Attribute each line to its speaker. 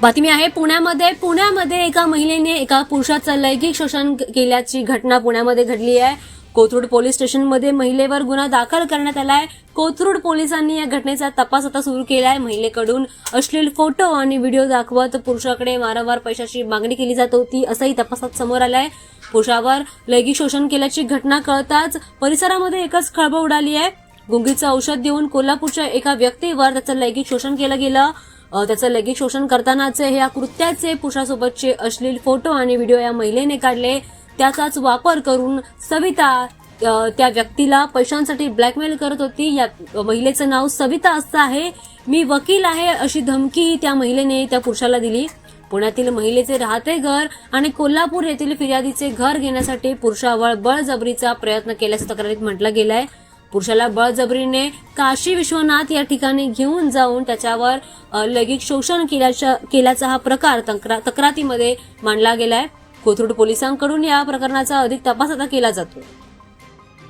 Speaker 1: बातमी आहे पुण्यामध्ये पुण्यामध्ये एका महिलेने एका पुरुषाचं लैंगिक शोषण केल्याची घटना पुण्यामध्ये घडली आहे. कोथरूड पोलीस स्टेशनमध्ये महिलेवर गुन्हा दाखल करण्यात आलाय कोथरूड पोलिसांनी या घटनेचा तपास आता सुरू केलाय महिलेकडून अश्लील फोटो आणि व्हिडिओ दाखवत पुरुषाकडे वारंवार पैशाची मागणी केली जात होती असंही तपासात समोर आलंय. पुरुषावर लैंगिक शोषण केल्याची घटना कळताच परिसरामध्ये एकच खळबळ उडाली आहे. गुंगीचं औषध देऊन कोल्हापूरच्या एका व्यक्तीवर त्याचं लैंगिक शोषण केलं गेलं. त्याचं लैंगिक शोषण करतानाचे हे या कृत्याचे पुरुषासोबतचे अश्लील फोटो आणि व्हिडिओ या महिलेने काढले. त्याचाच वापर करून सविता त्या व्यक्तीला पैशांसाठी ब्लॅकमेल करत होती. या महिलेचं नाव सविता असं आहे. मी वकील आहे अशी धमकी त्या महिलेने त्या पुरुषाला दिली. पुण्यातील महिलेचे राहते घर आणि कोल्हापूर येथील फिर्यादीचे घर घेण्यासाठी पुरुषावर बळजबरीचा प्रयत्न केल्याचं तक्रारीत म्हटलं गेलं आहे पुरुषाला बळजबरीने काशी विश्वनाथ या ठिकाणी घेऊन जाऊन त्याच्यावर लैंगिक शोषण केल्याच्या केल्याचा हा प्रकार तक्रा- तक्रातीमध्ये मांडला गेलाय. कोथरूड पोलिसांकडून या प्रकरणाचा अधिक तपास आता केला जातो.